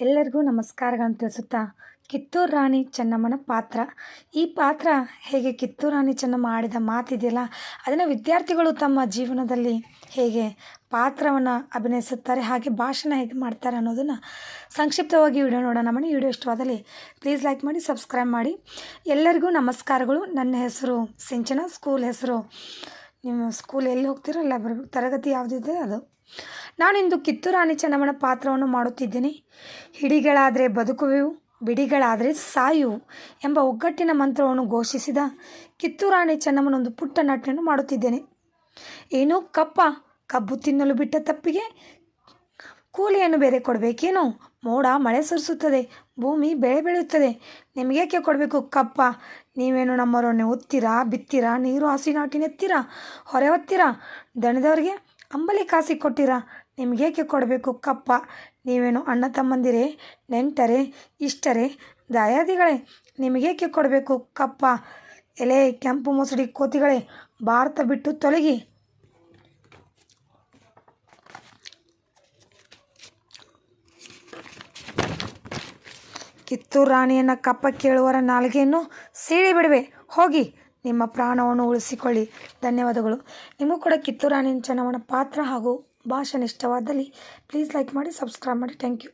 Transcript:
ಎಲ್ಲರಿಗೂ ನಮಸ್ಕಾರಗಳನ್ನು ತಿಳಿಸುತ್ತಾ ಕಿತ್ತೂರು ರಾಣಿ ಚೆನ್ನಮ್ಮನ ಪಾತ್ರ. ಈ ಪಾತ್ರ ಹೇಗೆ ಕಿತ್ತೂರು ರಾಣಿ ಚೆನ್ನಮ್ಮ ಆಡಿದ ಮಾತಿದೆಯಲ್ಲ ಅದನ್ನು ವಿದ್ಯಾರ್ಥಿಗಳು ತಮ್ಮ ಜೀವನದಲ್ಲಿ ಹೇಗೆ ಪಾತ್ರವನ್ನು ಅಭಿನಯಿಸುತ್ತಾರೆ, ಹಾಗೆ ಭಾಷಣ ಹೇಗೆ ಮಾಡ್ತಾರೆ ಅನ್ನೋದನ್ನು ಸಂಕ್ಷಿಪ್ತವಾಗಿ ವಿಡಿಯೋ ನೋಡೋಣ. ಮನೆ ವಿಡಿಯೋ ಇಷ್ಟವಾದಲ್ಲಿ ಪ್ಲೀಸ್ ಲೈಕ್ ಮಾಡಿ ಸಬ್ಸ್ಕ್ರೈಬ್ ಮಾಡಿ. ಎಲ್ಲರಿಗೂ ನಮಸ್ಕಾರಗಳು. ನನ್ನ ಹೆಸರು ಸಿಂಚನ. ಸ್ಕೂಲ್ ಹೆಸರು, ನಿಮ್ಮ ಸ್ಕೂಲ್ ಎಲ್ಲಿ ಹೋಗ್ತೀರೋ ಬರಬೇಕು ತರಗತಿ ಯಾವುದಿದೆ ಅದು. ನಾನಿಂದು ಕಿತ್ತೂರಾಣಿ ಚೆನ್ನಮ್ಮನ ಪಾತ್ರವನ್ನು ಮಾಡುತ್ತಿದ್ದೇನೆ. ಹಿಡಿಗಳಾದರೆ ಬದುಕುವೆವು, ಬಿಡಿಗಳಾದರೆ ಸಾಯು ಎಂಬ ಒಗ್ಗಟ್ಟಿನ ಮಂತ್ರವನ್ನು ಘೋಷಿಸಿದ ಕಿತ್ತೂರಾಣಿ ಚೆನ್ನಮ್ಮನೊಂದು ಪುಟ್ಟ ನಟನೆಯನ್ನು ಮಾಡುತ್ತಿದ್ದೇನೆ. ಏನು? ಕಪ್ಪ, ಕಬ್ಬು ತಿನ್ನಲು ಬಿಟ್ಟ ತಪ್ಪಿಗೆ ಕೂಲಿಯನ್ನು ಬೇರೆ ಕೊಡಬೇಕೇನು? ಮೋಡ, ಮಳೆ ಸುರಿಸುತ್ತದೆ, ಭೂಮಿ ಬೆಳೆ ಬೆಳೆಯುತ್ತದೆ ನಿಮಗೇಕೆ ಕೊಡಬೇಕು ಕಪ್ಪ? ನೀವೇನು ನಮ್ಮವರನ್ನೇ ಒತ್ತೀರಾ, ಬಿತ್ತೀರಾ, ನೀರು ಹಸಿ ನಾಟಿನೆತ್ತೀರಾ ಹೊರೆ ಹೊತ್ತೀರಾ ದಣಿದವರಿಗೆ ಅಂಬಲಿ ಕಾಸಿ ಕೊಟ್ಟಿರಾ? ನಿಮಗೇಕೆ ಕೊಡಬೇಕು ಕಪ್ಪ? ನೀವೇನು ಅಣ್ಣ ತಮ್ಮಂದಿರೇ, ನೆಂಟರೇ, ಇಷ್ಟರೇ? ದಯಾದಿಗಳೇ ನಿಮಗೇಕೆ ಕೊಡಬೇಕು ಕಪ್ಪ? ಎಲೆ, ಕೆಂಪು ಮೊಸಡಿ, ಕೋತಿಗಳೇ, ಭಾರತ ಬಿಟ್ಟು ತೊಲಗಿ. ಕಿತ್ತೂರು ರಾಣಿಯನ್ನು ಕಪ್ಪ ಕೇಳುವರ ನಾಲ್ಗೆಯನ್ನು ಸೀಳಿ ಬಿಡುವೆ ಹೋಗಿ. ನಿಮ್ಮ ಪ್ರಾಣವನ್ನು ಉಳಿಸಿಕೊಳ್ಳಿ. ಧನ್ಯವಾದಗಳು. ನಿಮಗೂ ಕೂಡ ಕಿತ್ತೂರು ಚೆನ್ನವನ ಪಾತ್ರ ಹಾಗೂ ಭಾಷಣ ಇಷ್ಟವಾದಲ್ಲಿ ಪ್ಲೀಸ್ ಲೈಕ್ ಮಾಡಿ ಸಬ್ಸ್ಕ್ರೈಬ್ ಮಾಡಿ. Thank you